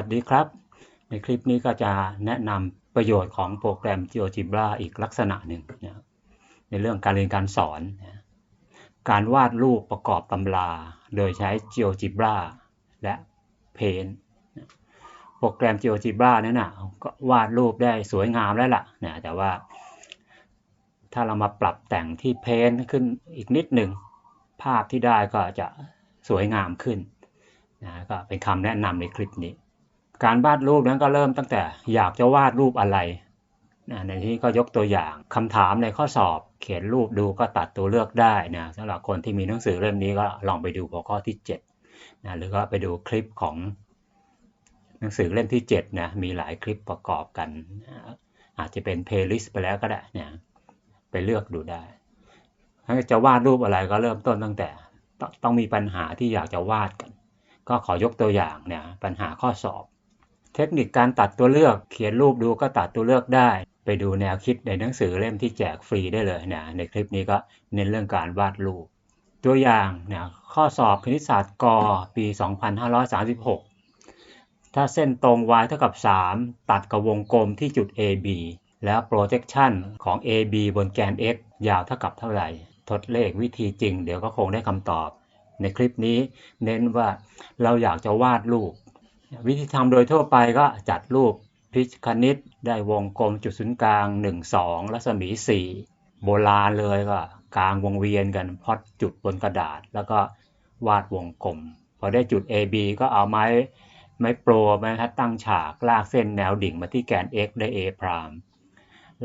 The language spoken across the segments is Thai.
วัสดีครับ ในคลิปนี้ก็จะแนะนำประโยชน์ของโปรแกรม GeoGebra อีกลักษณะหนึ่งนะในเรื่องการเรียนการสอนนะการวาดรูปประกอบตำรา โดยใช้ GeoGebra และ Paint โปรแกรม GeoGebra นั้นนะก็วาดรูปได้สวยงามแล้วล่ะนะแต่ว่า ถ้าเรามาปรับแต่งที่ Paint ขึ้นอีกนิดหนึ่ง ภาพที่ได้ก็จะสวยงามขึ้นนะก็เป็นคำแนะนำในคลิปนี้ การวาดรูปนั้นก็เริ่มตั้งแต่อยากจะวาดรูปอะไรนะในที่ก็ยกตัวอย่างคำถามในข้อสอบ เขียนรูปดูก็ตัดตัวเลือกได้นะสำหรับคนที่มีหนังสือเล่มนี้ก็ลองไปดูหัวข้อที่7นะหรือก็ไปดูคลิปของหนังสือเล่มที่7นะมีหลายคลิปประกอบกันนะอาจจะเป็นเพลย์ลิสต์ไปแล้วก็ได้นะไปเลือกดูได้ถ้าจะวาดรูปอะไรก็เริ่มต้นตั้งแต่ตต้องมีปัญหาที่อยากจะวาดกัน ก็ขอยกตัวอย่างเนี่ยปัญหาข้อสอบ เทคนิคการตัดตัวเลือก เขียนรูปดูก็ตัดตัวเลือกได้ ไปดูแนวคิดในหนังสือเล่มที่แจกฟรีได้เลยนะในคลิปนี้ก็เน้นเรื่องการวาดรูป ตัวอย่างเนี่ยข้อสอบคณิตศาสตร์กปี 2536 ถ้าเส้นตรง y เท่ากับ 3 ตัดกับวงกลมที่จุด AB แล้ว projection ของ AB บนแกน x ยาวเท่ากับเท่าไหร่ ทดเลขวิธีจริง เดี๋ยวก็คงได้คำตอบ ในคลิปนี้เน้นว่าเราอยากจะวาดรูป วิธีทำโดยทั่วไปก็จัดรูปพิชคณิตได้วงกลมจุดศูนย์กลาง 1 2 รัศมี 4 โบราณเลยก็กลางวงเวียนกันพอดจุดบนกระดาษ แล้วก็วาดวงกลม พอได้จุด AB ก็เอาไม้ไม้โปรไม้ทัดตั้งฉากลากเส้นแนวดิ่งมาที่แกน x ได้ A พราม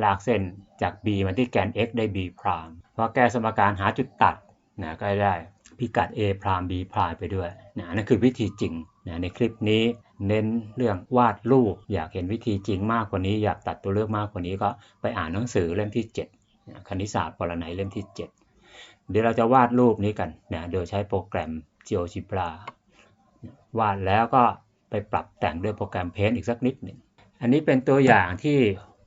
ลากเส้นจาก b มาที่แกน x ได้ b พรามพอแก้สมการหาจุดตัดนะก็ได้พิกัด a พราม b พรามไปด้วยนะนั่นคือวิธีจริง ในคลิปนี้เน้นเรื่องวาดรูป อยากเห็นวิธีจริงมากกว่านี้ อยากตัดตัวเลือกมากกว่านี้ก็ไปอ่านหนังสือเล่มที่7นะคณิตศาสตร์ปรนัยเล่มที่ 7 เดี๋ยวเราจะวาดรูปนี้กันนะโดยใช้โปรแกรม GeoGebra วาดแล้วก็ไปปรับแต่งด้วยโปรแกรม Paint อีกสักนิดหนึ่งอันนี้เป็นตัวอย่างที่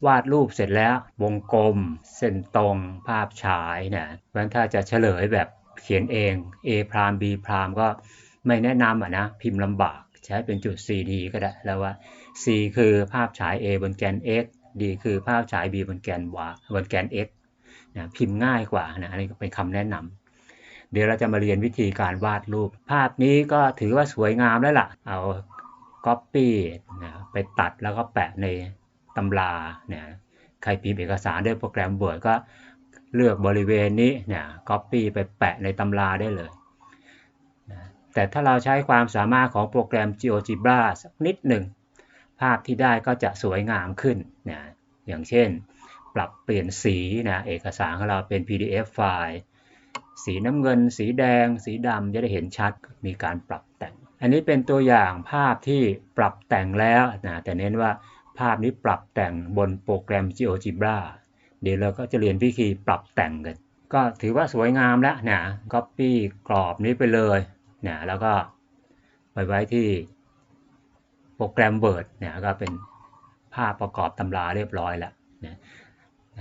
วาดรูปเสร็จแล้ววงกลม เส้นตรง ภาพฉายนะเพราะฉะนั้นถ้าจะเฉลยแบบเขียนเอง A พราม B พรามก็ ไม่แนะนำอะนะพิมพ์ลำบากใช้เป็นจุด CD ก็ได้แล้วว่า C คือภาพฉาย A บนแกน x D คือภาพฉาย B บนแกน y บนแกน x นะพิมพ์ง่ายกว่านะอันนี้เป็นคำแนะนำเดี๋ยวเราจะมาเรียนวิธีการวาดรูป ภาพนี้ก็ถือว่าสวยงามแล้วล่ะ เอา Copy นะไปตัดแล้วก็แปะในตำราเนี่ยใครพิมพ์เอกสารด้วยโปรแกรม Word ก็เลือกบริเวณนี้เนี่ย Copy ไปแปะในตำราได้เลย แต่ถ้าเราใช้ความสามารถของโปรแกรม GeoGebra สักนิดหนึ่ง ภาพที่ได้ก็จะสวยงามขึ้นนะอย่างเช่น ปรับเปลี่ยนสีนะเอกสารของเราเป็น PDF ไฟล์ สีน้ำเงิน สีแดง สีดำจะได้เห็นชัดมีการปรับแต่ง อันนี้เป็นตัวอย่างภาพที่ปรับแต่งแล้วนะแต่เน้นว่าภาพนี้ปรับแต่งบนโปรแกรม GeoGebra เดี๋ยวเราก็จะเรียนวิธีปรับแต่งกัน ก็ถือว่าสวยงามแล้วนะ Copy กรอบนี้ไปเลย นะแล้วก็ไปไว้ที่โปรแกรม Word เนี่ยก็เป็นภาพประกอบตำราเรียบร้อยแล้วนะ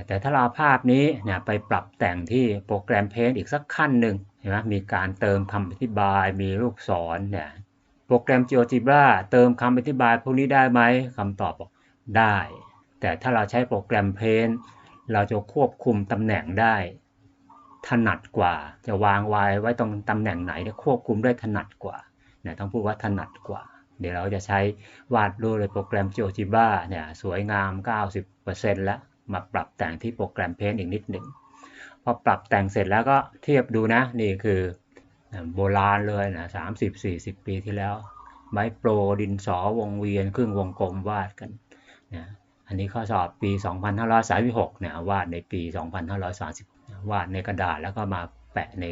แต่ถ้าเราภาพนี้เนี่ยไปปรับแต่งที่โปรแกรม Paint อีกสักขั้นหนึ่งเห็นไหมมีการเติมคำอธิบายมีลูกศรเนี่ยโปรแกรม GeoGebra เติมคำอธิบายพวกนี้ได้ไหมคำตอบบอกได้ แต่ถ้าเราใช้โปรแกรม Paint เราจะควบคุมตำแหน่งได้ ถนัดกว่า จะวางไว้ไว้ตรงตำแหน่งไหนควบคุมได้ถนัดกว่าเนี่ยต้องพูดว่าถนัดกว่า เดี๋ยวเราจะใช้วาดรูปในโปรแกรม GeoGebra เนี่ยสวยงาม 90%แล้วมาปรับแต่งที่โปรแกรม Paint อีกนิดหนึ่งพอปรับแต่งเสร็จแล้วก็เทียบดูนะนี่คือโบราณเลยนะ30-40ปีที่แล้ว ไม้โปรดินสอวงเวียนครึ่งวงกลมวาดกันนะอันนี้ข้อสอบปี 2536เนี่ยวาดในปี 2530 วาดในกระดาษแล้วก็มาแปะใน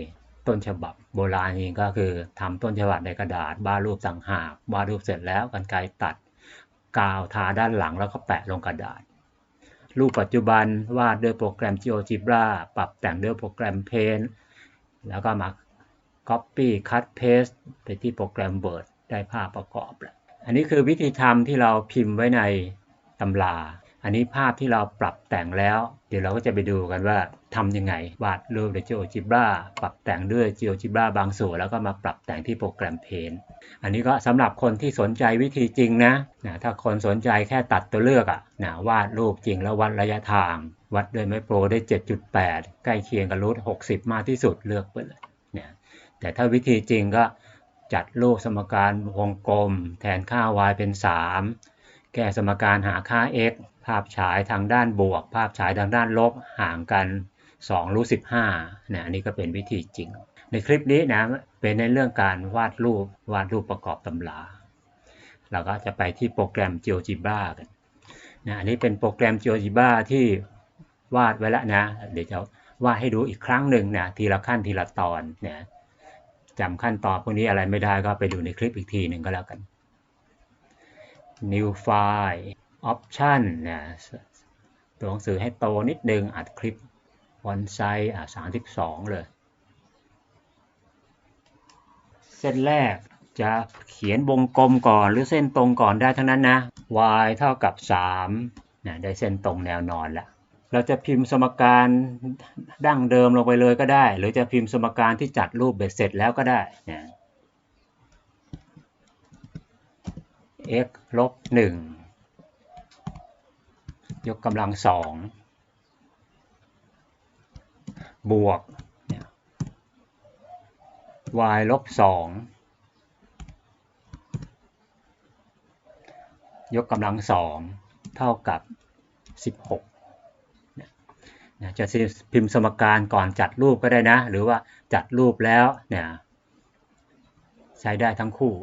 ต้นฉบับ โบราณเองก็คือทำต้นฉบับในกระดาษวาดรูปต่างหากวาดรูปเสร็จแล้วกันไกตัด กาวทาด้านหลังแล้วก็แปะลงกระดาษ รูปปัจจุบันวาดด้วยโปรแกรม GeoGebra ปรับแต่งด้วยโปรแกรม Paint แล้วก็มา Copy Cut Paste ไปที่โปรแกรม Word ได้ภาพประกอบแล้วอันนี้คือวิธีทำที่เราพิมพ์ไว้ในตำรา อันนี้ภาพที่เราปรับแต่งแล้ว เดี๋ยวเราก็จะไปดูกันว่า ทำยังไง วาดรูปด้วย GeoGebra ปรับแต่งด้วย GeoGebra บางส่วนแล้วก็มาปรับแต่งที่โปรแกรม Paint อันนี้ก็สำหรับคนที่สนใจวิธีจริงนะนะถ้าคนสนใจแค่ตัดตัวเลือกอะนะวาดรูปจริงแล้ววัดระยะทาง วัดด้วยไมโปรได้ 7.8 ใกล้เคียงกับรูท60 มากที่สุดเลือกไปเลยเนี่ยแต่ถ้าวิธีจริงก็จัดรูปสมการวงกลม แทนค่า y เป็น 3 แก้สมการหาค่า x ภาพฉายทางด้านบวก ภาพฉายทางด้านลบห่างกัน 2 รูท15เนี่ยอันนี้ก็เป็นวิธีจริง ในคลิปนี้นะเป็นในเรื่องการวาดรูปวาดรูปประกอบตำราเราก็จะไปที่โปรแกรม GeoGebra กันนะอันนี้เป็นโปรแกรม GeoGebra ที่วาดไว้แล้วนะ เดี๋ยวจะวาดให้ดูอีกครั้งหนึ่งนะทีละขั้นทีละตอนนะจำขั้นตอนพวกนี้อะไรไม่ได้ก็ไปดูในคลิปอีกทีหนึ่งก็แล้วกัน New File Option นะตัวหนังสือให้โตนิดนึงอัดคลิป วันไซส์อะ32เลย เส้นแรกจะเขียนวงกลมก่อนหรือเส้นตรงก่อนได้ทั้งนั้นนะ y เท่ากับ3นะได้เส้นตรงแนวนอนแล้วเราจะพิมพ์สมการดั้งเดิมลงไปเลยก็ได้ หรือจะพิมพ์สมการที่จัดรูปเบ็ดเสร็จแล้วก็ได้นะ x ลบ1ยกกำลังสอง บวก y ลบสองยกกำลังสองเท่ากับ 16นะจะพิมพ์สมการก่อนจัดรูปก็ได้นะ หรือว่าจัดรูปแล้วเนี่ยใช้ได้ทั้งคู่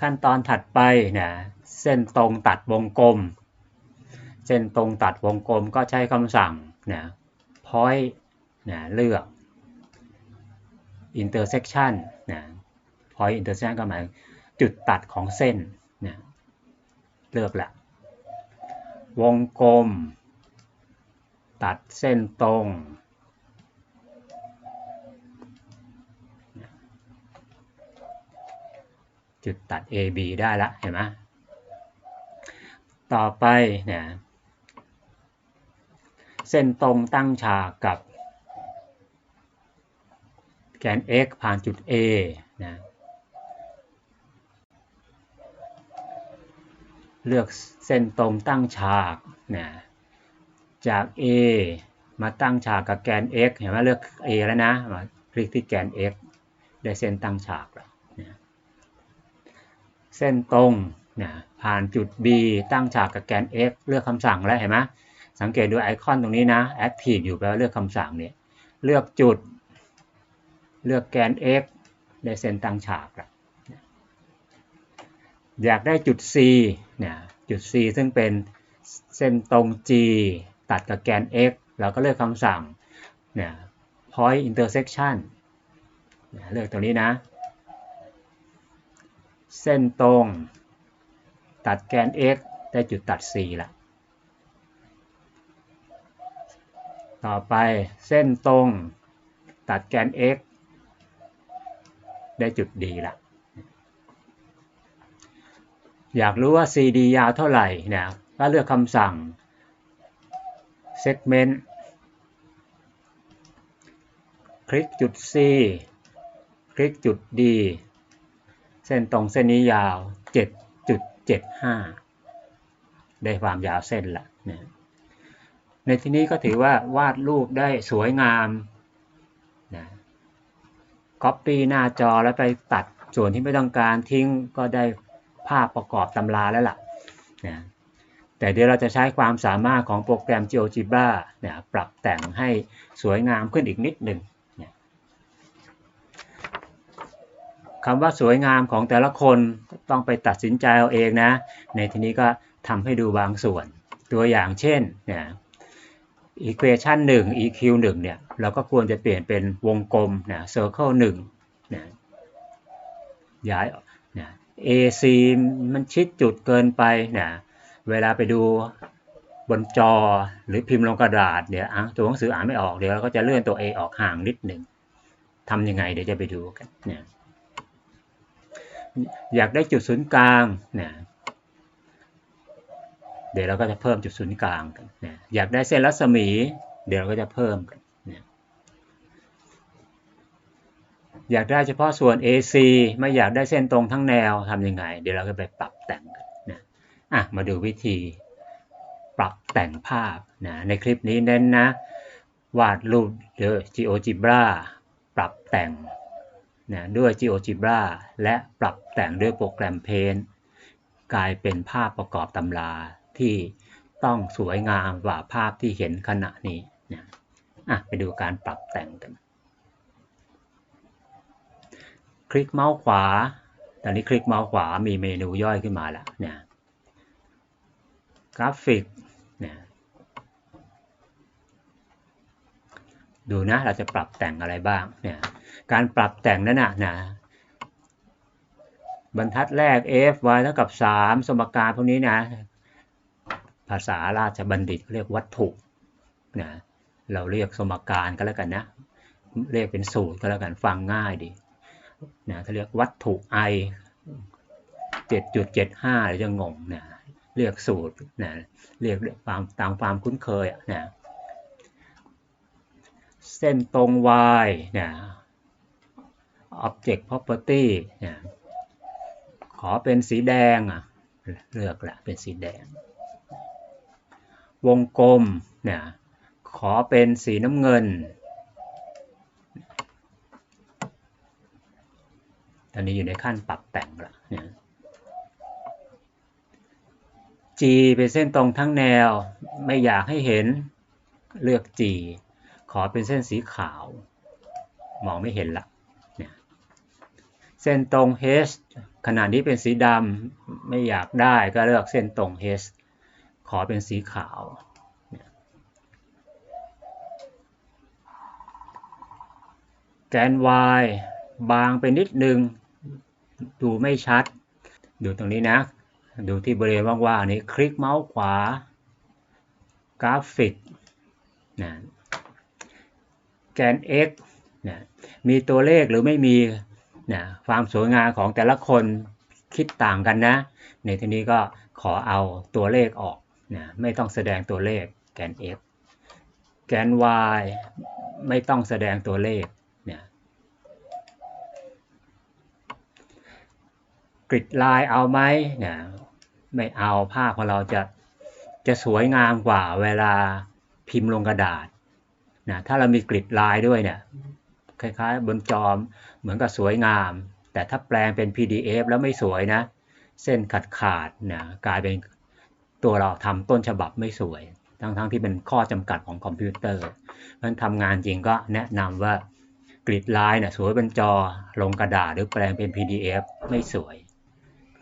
ขั้นตอนถัดไปเนี่ยเส้นตรงตัดวงกลม เส้นตรงตัดวงกลมก็ใช้คำสั่งนี่ย point เนี่ยเลือก intersection นี่ย point intersection ก็หมายจุดตัดของเส้นนี่ยเลือกละวงกลม ตัดเส้นตรง จุดตัด AB ได้ละเห็นไหมต่อไปเนี่ย เส้นตรงตั้งฉากกับ แกน x ผ่านจุด A นะเลือกเส้นตรงตั้งฉากนะจาก A มาตั้งฉากกับแกน x เห็นไหมเลือก A แล้วนะมาคลิกที่แกน x ได้เส้นตั้งฉากแล้วนะเส้นตรงนะผ่านจุด B ตั้งฉากกับแกน x เลือกคำสั่งแล้วเห็นไหม สังเกตดูไอคอนตรงนี้นะ Active อยู่แปลว่าเลือกคำสั่งเนี่ยเลือกจุด เลือกแกน x ได้เส้นตั้งฉากล้วอยากได้จุด C เนี่ยจุด C ซึ่งเป็นเส้นตรง G ตัดกับแกน x เราก็เลือกคำสั่งเนี่ย point intersection เลือกตรงนี้นะ เส้นตรง ตัดแกน x ได้จุดตัด C ละ ต่อไปเส้นตรง ตัดแกน x ได้จุด D ละอยากรู้ว่า CD ยาวเท่าไหร่เนี่ยก็เลือกคำสั่ง segment คลิกจุด C คลิกจุด D เส้นตรงเส้นนี้ยาว 7.75 ได้ความยาวเส้นละเนี่ย ในที่นี้ก็ถือว่าวาดรูปได้สวยงามนะ copy หน้าจอแล้วไปตัดส่วนที่ไม่ต้องการทิ้งก็ได้ภาพประกอบตำราแล้วล่ะนะแต่เดี๋ยวเราจะใช้ความสามารถของโปรแกรม GeoGebra นี่ยปรับแต่งให้สวยงามขึ้นอีกนิดหนึ่งคำว่าสวยงามของแต่ละคนต้องไปตัดสินใจเอาเองนะ ในที่นี้ก็ทำให้ดูบางส่วน ตัวอย่างเช่นเนี่ย equation 1 eq 1เนี่ย เราก็ควรจะเปลี่ยนเป็นวงกลมนะ circle 1นะย้ายนะ AC มันชิดจุดเกินไปนะเวลาไปดูบนจอหรือพิมพ์ลงกระดาษเดี๋ยวตัวหนังสืออ่านไม่ออกเดี๋ยวเราก็จะเลื่อนตัว A ออกห่างนิดหนึ่งทำยังไงเดี๋ยวจะไปดูกันเนี่ยอยากได้จุดศูนย์กลางเนี่ย เดี๋ยวเราก็จะเพิ่มจุดศูนย์กลางกันนี่ยอยากได้เส้นรัศมี เดี๋ยวเราก็จะเพิ่มกันนี่ยอยากได้เฉพาะส่วน AC ไม่อยากได้เส้นตรงทั้งแนวทำยังไง เดี๋ยวเราก็ไปปรับแต่งกันนะอะมาดูวิธีปรับแต่งภาพนะในคลิปนี้เน้นนะ วาดรูปด้วย GeoGebra ปรับแต่งนะด้วย GeoGebra และปรับแต่งด้วยโปรแกรม Paint กลายเป็นภาพประกอบตำรา ที่ต้องสวยงามกว่าภาพที่เห็นขณะนี้นะอะไปดูการปรับแต่งกัน คลิกเมาส์ขวา ตอนนี้คลิกเมาส์ขวามีเมนูย่อยขึ้นมาแล้วเนี่ยกราฟิกเนี่ยดูนะเราจะปรับแต่งอะไรบ้างเนี่ยการปรับแต่งนั้นนะนะบรรทัดแรก f y เท่ากับ 3 สมการพวกนี้นะ ภาษาราชบัณฑิตเรียกวัตถุนะเราเรียกสมการก็แล้วกันนะ เรียกเป็นสูตรก็แล้วกันฟังง่ายดีนะเขาเรียกวัตถุ i 7.75หรือจะงงนะเรียกสูตรนะเรียกตามตามความคุ้นเคยนะเส้นตรง y นะ object property นะขอเป็นสีแดงอะเลือกละเป็นสีแดง วงกลมเนี่ยขอเป็นสีน้ำเงินตอนนี้อยู่ในขั้นปรับแต่งละเนี่ย G เป็นเส้นตรงทั้งแนวไม่อยากให้เห็นเลือก G ขอเป็นเส้นสีขาว มองไม่เห็นละเนี่ยเส้นตรง H ขนาดนี้เป็นสีดำไม่อยากได้ก็เลือกเส้นตรง H ขอเป็นสีขาว แกน y บางไปนิดนึง ดูไม่ชัด ดูตรงนี้นะ ดูที่บริเวณว่างๆนี้ คลิกเมาส์ขวา กราฟิกนะแกน x นะมีตัวเลขหรือไม่มีนะความสวยงามของแต่ละคนคิดต่างกันนะ ในที่นี้ก็ขอเอาตัวเลขออก นะไม่ต้องแสดงตัวเลขแกน x แกน y ไม่ต้องแสดงตัวเลขเนี่ยกริดลายเอาไหมเนี่ยไม่เอาภาพของเราจะจะสวยงามกว่าเวลาพิมพ์ลงกระดาษนะถ้าเรามีกริดลายด้วยเนี่ยคล้ายๆ บนจอมเหมือนกับสวยงาม แต่ถ้าแปลงเป็น PDF แล้วไม่สวยนะ เส้นขาดขาดนะกลายเป็น ตัวเราทำต้นฉบับไม่สวย ทั้งๆทที่เป็นข้อจำกัดของคอมพิวเตอร์เพราะฉะนั้นทำงานจริงก็แนะนำว่ากริดลายนะสวยบนจอลงกระดาษหรือแปลงเป็น PDF ไม่สวย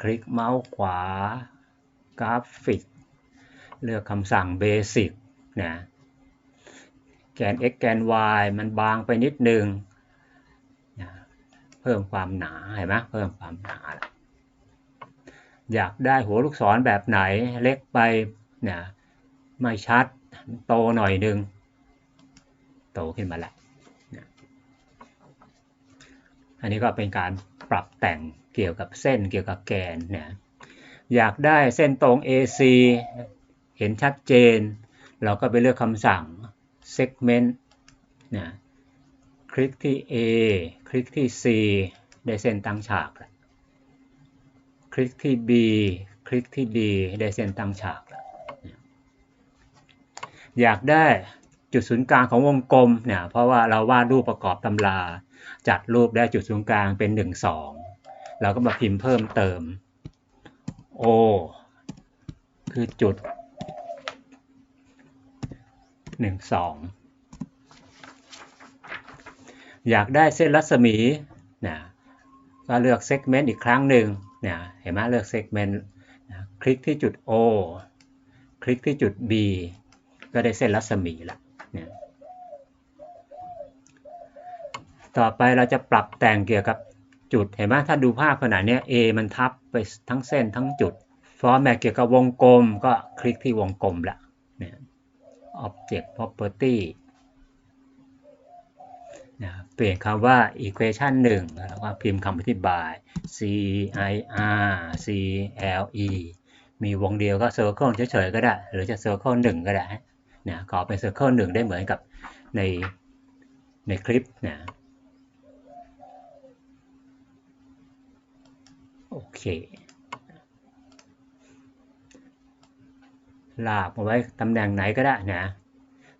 คลิกเมาส์ขวากราฟิก เลือกคำสั่ง Basic นะแกน x แกน y มันบางไปนิดนึงนะเพิ่มความหนาเห็นไหมเพิ่มความหนาล อยากได้หัวลูกศรแบบไหนเล็กไปนะไม่ชัดโตหน่อยนึง โตขึ้นมาแล้วนะอันนี้ก็เป็นการปรับแต่งเกี่ยวกับเส้นเกี่ยวกับแกนนะอยากได้เส้นตรง AC เห็นชัดเจน เราก็ไปเลือกคำสั่ง segment นะคลิกที่ A คลิกที่ C ได้เส้นตั้งฉากแล้ว คลิกที่ B คลิกที่ D ได้เส้นตั้งฉากแล้วอยากได้จุดศูนย์กลางของวงกลมเนี่ยเพราะว่าเราวาดรูปประกอบตำราจัดรูปได้จุดศูนย์กลางเป็น 1 2 เราก็มาพิมพ์เพิ่มเติม O คือจุด 1 2 อยากได้เส้นรัศมีนะก็เลือกเซกเมนต์อีกครั้งหนึ่ง นะเห็นไหมเลือกเซกเมนต์คลิกที่จุด O คลิกที่จุด B ก็ได้เส้นรัศมีละเนี่ยต่อไปเราจะปรับแต่งเกี่ยวกับจุด เห็นไหมถ้าดูภาพขนาดนี้ A มันทับไปทั้งเส้นทั้งจุด ฟอร์แมตเกี่ยวกับวงกลมก็คลิกที่วงกลมละเนี่ย Object Property นะเปลี่ยนคำว่า equation 1 แล้วก็พิมพ์คำอธิบาย c i r c l e มีวงเดียวก็ circle เฉยๆก็ได้ หรือจะ circle 1 ก็ได้นะขอเป็น circle 1 ได้เหมือนกับในในคลิปนะโอเค ลากมาไว้ตำแหน่งไหนก็ได้นะ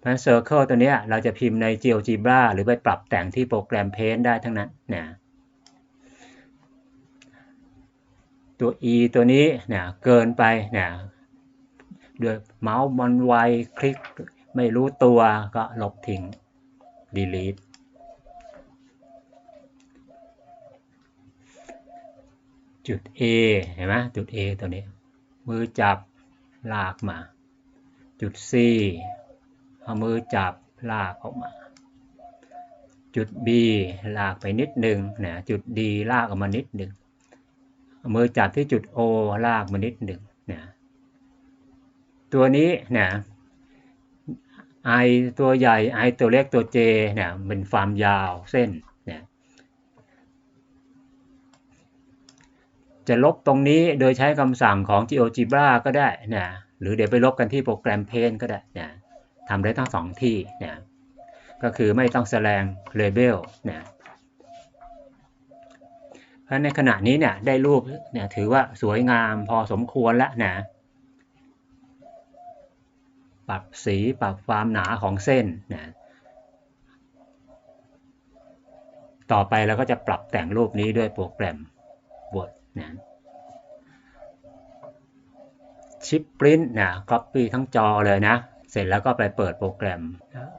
เพราะฉะนั้น Circle ตัวนี้เราจะพิมพ์ใน GeoGebra หรือไปปรับแต่งที่โปรแกรม Paint ได้ทั้งนั้นนะตัว E ตัวนี้เนะเกินไปเนะด้วยเมาส์มันไวคลิกไม่รู้ตัวก็ลบทิ้ง delete จุด A เห็นไหมจุด A ตัวนี้ มือจับลากมา จุด C เอามือจับลากออกมา จุด B ลากไปนิดหนึ่งนะจุด D ลากออกมานิดหนึ่งเอามือจับที่จุด O ลากมานิดหนึ่งนะตัวนี้นะ I ตัวใหญ่ I ตัวเล็กตัว J เนี่ยเป็นความยาวเส้นเนี่ยจะลบตรงนี้โดยใช้คำสั่งของ GeoGebra ก็ได้นะหรือเดี๋ยวไปลบกันที่โปรแกรม Paint ก็ได้นะ ทำได้ทั้งสองที่นะก็คือไม่ต้องแสดง Label นะเพราะในขณะนี้เนี่ยได้รูปเนี่ยถือว่าสวยงามพอสมควรแล้วนะปรับสีปรับความหนาของเส้นนะต่อไปเราก็จะปรับแต่งรูปนี้ด้วยโปรแกรม Word นะชิปปริ้นนะ copy ทั้งจอเลยนะ เสร็จแล้วก็ไปเปิดโปรแกรม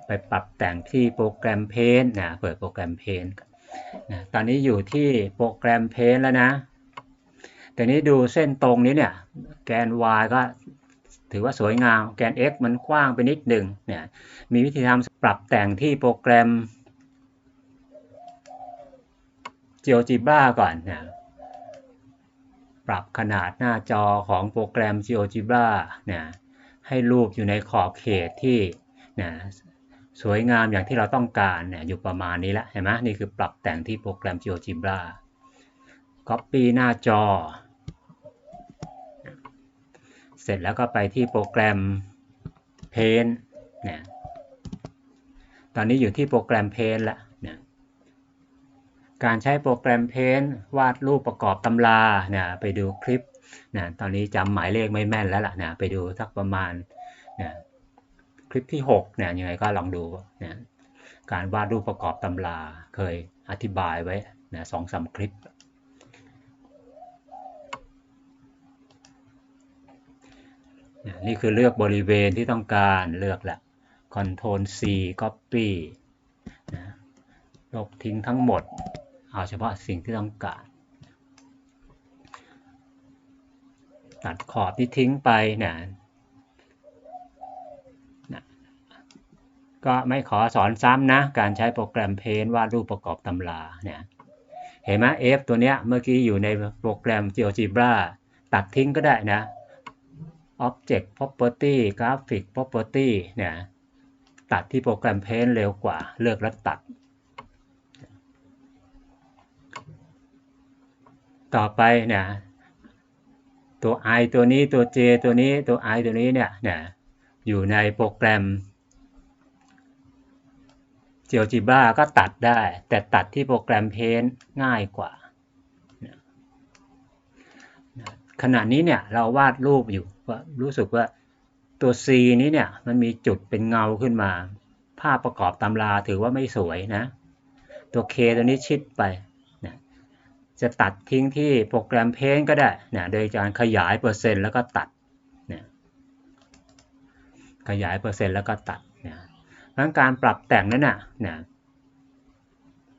ไปปรับแต่งที่โปรแกรม Paint นะเปิดโปรแกรม Paint นะตอนนี้อยู่ที่โปรแกรม Paint แล้วนะแต่นี้ดูเส้นตรงนี้เนี่ยแกน y ก็ถือว่าสวยงาม แกน x มันกว้างไปนิดหนึ่งเนี่ยมีวิธีทำปรับแต่งที่โปรแกรม GeoGebra ก่อนนะปรับขนาดหน้าจอของโปรแกรม GeoGebra เนะ ให้รูปอยู่ในขอบเขตที่นะสวยงามอย่างที่เราต้องการเนี่ยอยู่ประมาณนี้ละเห็นไหมนี่คือปรับแต่งที่โปรแกรม GeoGebra Copy หน้าจอ เสร็จแล้วก็ไปที่โปรแกรม Paint นะตอนนี้อยู่ที่โปรแกรม Paint ล้วนะการใช้โปรแกรม Paint วาดรูปประกอบตำรานะไปดูคลิป นะตอนนี้จำหมายเลขไม่แม่นแล้วล่ะนะไปดูสักประมาณนะคลิปที่6เนี่ยยังไงก็ลองดูนะการวาดรูปประกอบตำราเคยอธิบายไว้นะสองสามคลิป นี่คือเลือกบริเวณที่ต้องการเลือกแหละ Ctrl C Copy นะลบทิ้งทั้งหมด เอาเฉพาะสิ่งที่ต้องการ ตัดขอบที่ทิ้งไปเนะนะก็ไม่ขอสอนซ้ำนะ การใช้โปรแกรม Paint วาดรูปประกอบตำราเนี่ยเห็นไหม F ตัวเนี้ยเมื่อกี้อยู่ในโปรแกรม GeoGebra ตัดทิ้งก็ได้นะ Object Property Graphic Property เนี่ยตัดที่โปรแกรม Paint เร็วกว่าเลือกแล้วตัด ต่อไปเนี่ย ตัว i ตัวนี้ตัว j ตัวนี้ตัว i ตัวนี้เนี่ยเนี่ยอยู่ในโปรแกรม GeoGebra ก็ตัดได้ แต่ตัดที่โปรแกรม Paint ง่ายกว่า ขณะนี้เนี่ยเราวาดรูปอยู่ว่ารู้สึกว่าตัว C นี้เนี่ยมันมีจุดเป็นเงาขึ้นมา ภาพประกอบตำราถือว่าไม่สวยนะ ตัว K ตัวนี้ชิดไป จะตัดทิ้งที่โปรแกรม Paint ก็ได้นะโดยการขยายเปอร์เซ็นต์แล้วก็ตัดนะขยายเปอร์เซ็นต์แล้วก็ตัดนะเพราะการปรับแต่งนั้นนะนะ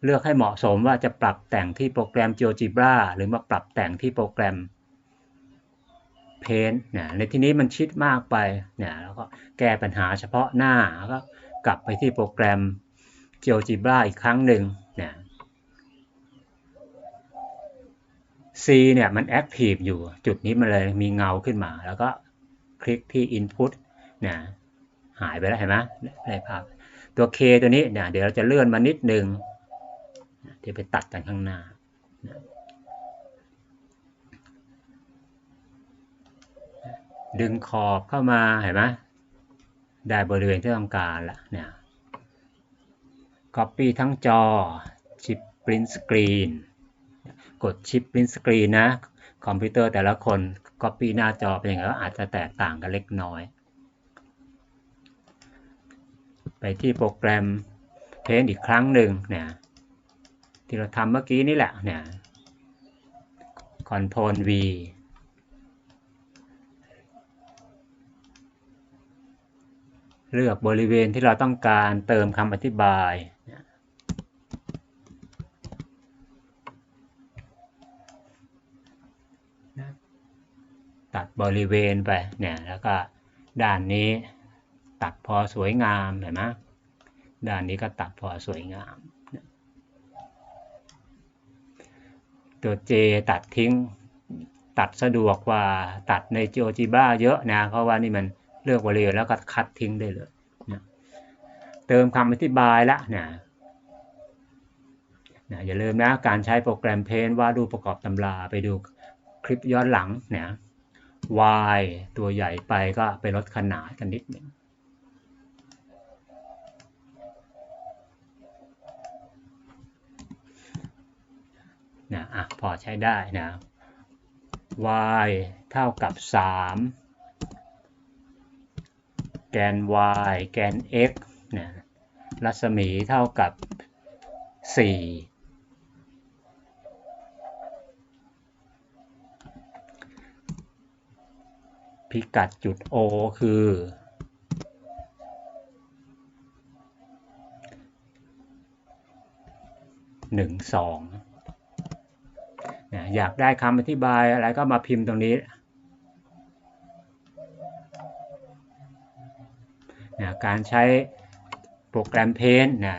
เลือกให้เหมาะสมว่าจะปรับแต่งที่โปรแกรม GeoGebra หรือมาปรับแต่งที่โปรแกรม Paint นะในที่นี้มันชิดมากไปนะแล้วก็แก้ปัญหาเฉพาะหน้าแล้วก็กลับไปที่โปรแกรม GeoGebra อีกครั้งหนึ่งนะ C เนี่ยมัน Active อยู่ จุดนี้มันเลยมีเงาขึ้นมา แล้วก็คลิกที่ Input นะหายไปแล้วเห็นไหมในภาพตัว K ตัวนี้เนี่ยเดี๋ยวเราจะเลื่อนมานิดนึงที่ไปตัดกันข้างหน้าดึงขอบเข้ามาเห็นไหมได้บริเวณที่ต้องการละเนี่ย Copy ทั้งจอชิป Print Screen กดชิป Print Screen นะ คอมพิวเตอร์แต่ละคน Copy หน้าจอเป็นอย่างไรก็อาจจะแตกต่างกันเล็กน้อย ไปที่โปรแกรม Paint อีกครั้งหนึ่งเนี่ยที่เราทำเมื่อกี้นี่แหละเนี่ย Ctrl V เลือกบริเวณที่เราต้องการเติมคำอธิบาย ตัดบริเวณไปเนี่ยแล้วก็ด้านนี้ตัดพอสวยงามเห็นไหมด้านนี้ก็ตัดพอสวยงาม ตัว J ตัดทิ้งตัดสะดวกกว่าตัดใน GeoGebra เยอะนะ เพราะว่านี่มันเลือกบริเวณแล้วก็คัดทิ้งได้เลยนะเติมคำอธิบายละนะนะอย่าลืมนะ การใช้โปรแกรมเพนวาดรูปประกอบตำราไปดูคลิปย้อนหลังนะ Y ตัวใหญ่ไปก็ไปลดขนาดกันนิดหนึ่งนะอะพอใช้ได้นะ y เท่ากับ 3 แกน y แกน x นะรัศมีเท่ากับ 4 พิกัดจุด O คือ1 2นะอยากได้คำอธิบายอะไรก็มาพิมพ์ตรงนี้นะการใช้โปรแกรมเพนนะ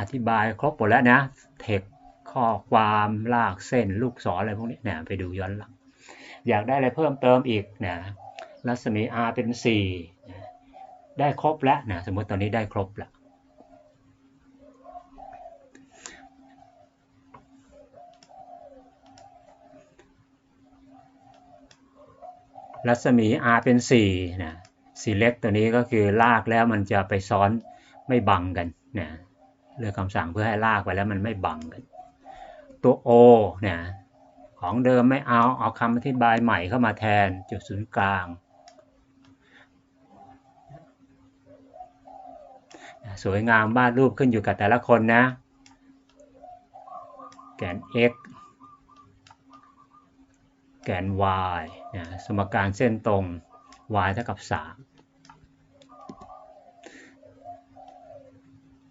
อธิบายครบหมดแล้วนะ เทคข้อความลากเส้นลูกศรอะไรพวกนี้นะไปดูย้อนหลัง อยากได้อะไรเพิ่มเติมอีกนะรัศมี r เป็น 4 ได้ครบแล้วนะสมมติตอนนี้ได้ครบแล้วรัศมี r เป็น4นะ select ตัวนี้ก็คือลากแล้วมันจะไปซ้อนไม่บังกันนะเลือกคำสั่งเพื่อให้ลากไปแล้วมันไม่บังกัน ตัว o เนี่ย ของเดิมไม่เอาเอาคำอธิบายใหม่เข้ามาแทนจุดศูนย์กลาง สวยงามวาดรูปขึ้นอยู่กับแต่ละคนนะ แกน x แกน y นะสมการเส้นตรง y เท่ากับ3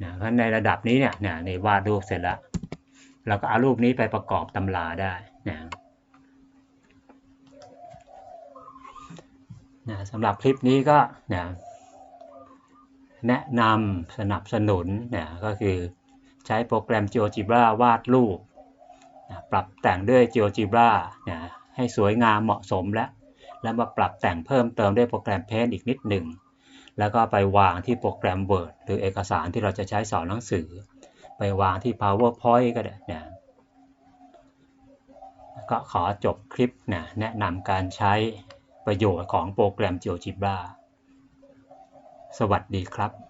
นะเพราะในระดับนี้เนี่ยนะในวาดรูปเสร็จแล้ว เราก็เอารูปนี้ไปประกอบตำราได้นะนะสำหรับคลิปนี้ก็นะแนะนำสนับสนุนนะก็คือใช้โปรแกรม GeoGebra วาดรูปนะปรับแต่งด้วย GeoGebra นะให้สวยงามเหมาะสมแล้วแล้วมาปรับแต่งเพิ่มเติมด้วยโปรแกรม Paint อีกนิดหนึ่ง แล้วก็ไปวางที่โปรแกรม Word หรือเอกสารที่เราจะใช้สอนหนังสือ ไปวางที่ PowerPoint ก็ได้นะก็ขอจบคลิปนะแนะนำการใช้ประโยชน์ของโปรแกรม GeoGebra สวัสดีครับ